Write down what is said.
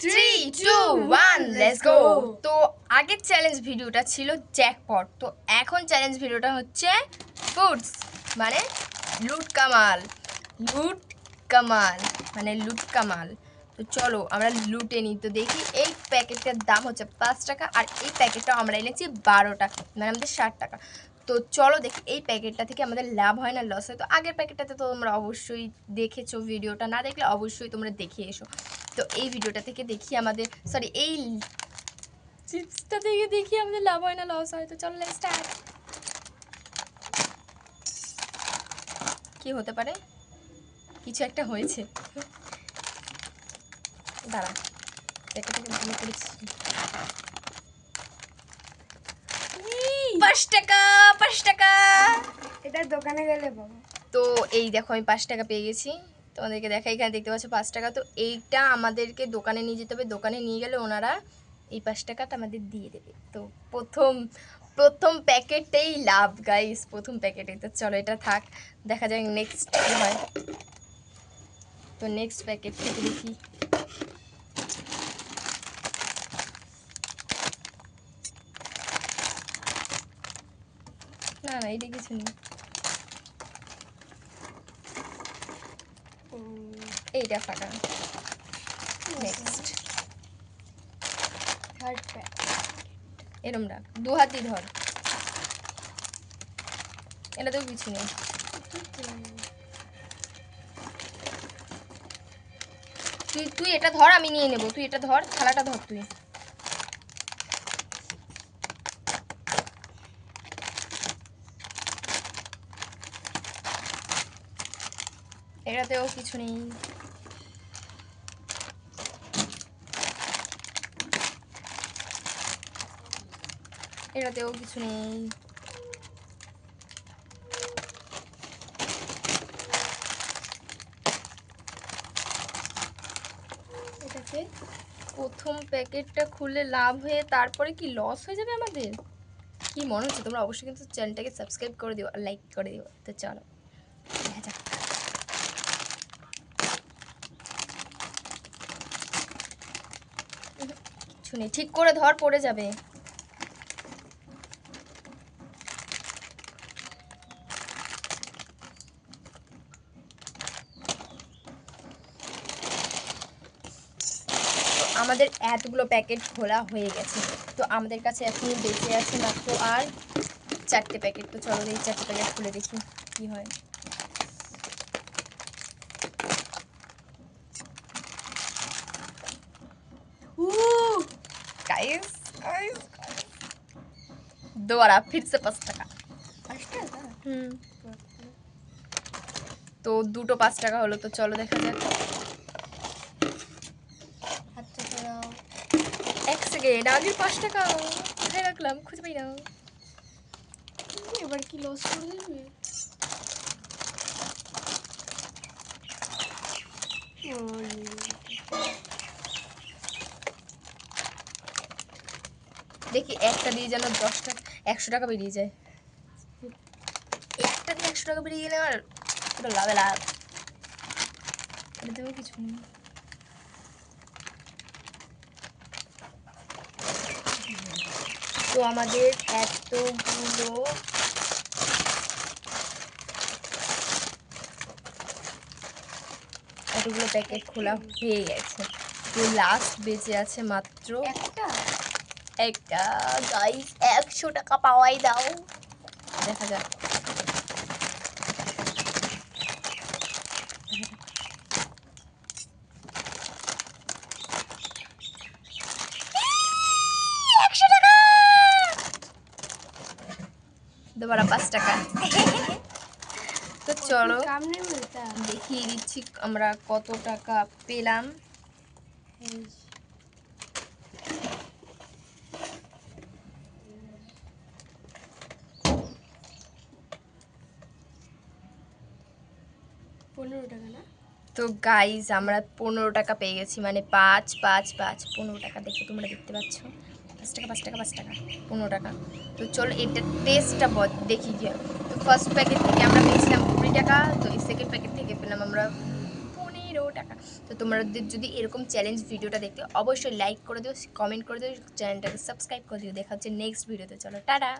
Three two one let's go তো আগের challenge ভিডিওটা ছিল জ্যাকপট তো এখন চ্যালেঞ্জ ভিডিওটা হচ্ছে ফুডস মানে লুট কামাল লুট কামাল মানে লুট কামাল। তো চলো আমরা লুটে নিই। তো দেখি এই প্যাকেটটার দাম হচ্ছে পাঁচ টাকা আর এই প্যাকেটটা আমরা এনেছি বারো টাকা মানে আমাদের ষাট টাকা। তো চলো দেখি এই প্যাকেটটা থেকে আমাদের লাভ হয় না লস হয়। তো আগের প্যাকেটটাতে তো তোমরা অবশ্যই দেখেছ ভিডিওটা না দেখলে অবশ্যই তোমরা দেখে এসো। তো এই ভিডিওটা থেকে দেখি আমাদের সরি এই চিপসটা থেকে দেখি আমাদের লাভ হয় না লস হয় তো চলো স্টার্ট কি হতে পারে? কিছু একটা হয়েছে। দাঁড়া প্যাকেটটাকে ভালো করেছি। পাঁচ টাকা পাঁচ টাকা। এটা দোকানে গেলে বাবা তো এই দেখো আমি পাঁচ টাকা পেয়ে গেছি। তোমাদেরকে দেখা এখানে দেখতে পাচ্ছ পাঁচ টাকা। তো এইটা আমাদেরকে দোকানে নিয়ে যেতে হবে। দোকানে নিয়ে গেলে ওনারা এই পাঁচ টাকাটা আমাদের দিয়ে দেবে। তো প্রথম প্রথম প্যাকেটেই লাভ গাইস প্রথম প্যাকেটে তো চলো এটা থাক, দেখা যাক নেক্সট কী হয়। তো নেক্সট প্যাকেট থেকে দেখি। না না এটা কিছু নেই। এইটা ফাটা নেক্সট থার্ড এরম রাখ। দু হাতই ধর। এটাতেও কিছু নেই তুই তুই এটা ধর আমি নিয়ে নেব। তুই এটা ধর থালাটা ধর তুই। এটাতেও কিছু নেই। এটাতেও কিছু নেই। এটাতে প্রথম প্যাকেটটা খুলে লাভ হয়ে তারপরে কি লস হয়ে যাবে আমাদের? কি মনে হচ্ছে? তোমরা অবশ্যই কিন্তু চ্যানেলটাকে সাবস্ক্রাইব করে দিও আর লাইক করে দিও। তো চলো, দেখা যাক। নেই ঠিক করে ধর, পড়ে যাবে। আমাদের এতগুলো প্যাকেট খোলা হয়ে গেছে। তো আমাদের কাছে এখন বেঁচে আছে মাত্র আর চারটে প্যাকেট। তো চলো এই চারটে প্যাকেট খুলে দেখি কি হয়। गाइस गाइस दोबारा फिर से पाँच টাকা পাঁচ টাকা হুম তো দুটো পাঁচ টাকা হলো তো চলো দেখা যাক হাত চাপা দাও এক সেকেন্ড আগের পাঁচ টাকা কোথায় রাখলাম খুঁজে পাই না এবার কি লস করে দেবে দেখি একটা দিয়ে যেন দশটা একশো টাকা বেরিয়ে যায়। একটা দিয়ে একশো টাকা বেরিয়ে গেলে আমার পুরো লাভে লাভ। এটাতেও কিছু নেই। তো আমাদের এতগুলো এতগুলো প্যাকেট খোলা হয়ে গেছে। তো লাস্ট বেঁচে আছে মাত্র একটা? একটা গাইস একশো টাকা পাওয়াই দাও দেখা যাক একশো টাকা দুবারা পাঁচ টাকা তো চলো काम नहीं मिलता দেখিয়ে দিচ্ছি আমরা কত টাকা পেলাম পনেরো টাকা না? তো গাইজ আমরা পনেরো টাকা পেয়ে গেছি মানে পাঁচ পাঁচ পাঁচ, পনেরো টাকা। দেখো, তোমরা দেখতে পাচ্ছ? পাঁচ টাকা পাঁচ টাকা পাঁচ টাকা, পনেরো টাকা। তো চলো, এটা টেস্টটা দেখি গিয়ে। তো ফার্স্ট প্যাকেট থেকে আমরা পেয়েছিলাম কুড়ি টাকা, তো এই সেকেন্ড প্যাকেট থেকে পেলাম আমরা পনেরো টাকা। তো তোমাদের যদি এরকম চ্যালেঞ্জ ভিডিওটা দেখতে, অবশ্যই লাইক করে দিও কমেন্ট করে দিও চ্যানেলটাকে সাবস্ক্রাইব করে দিও। দেখা হচ্ছে নেক্সট ভিডিওতে চলো, টাটা!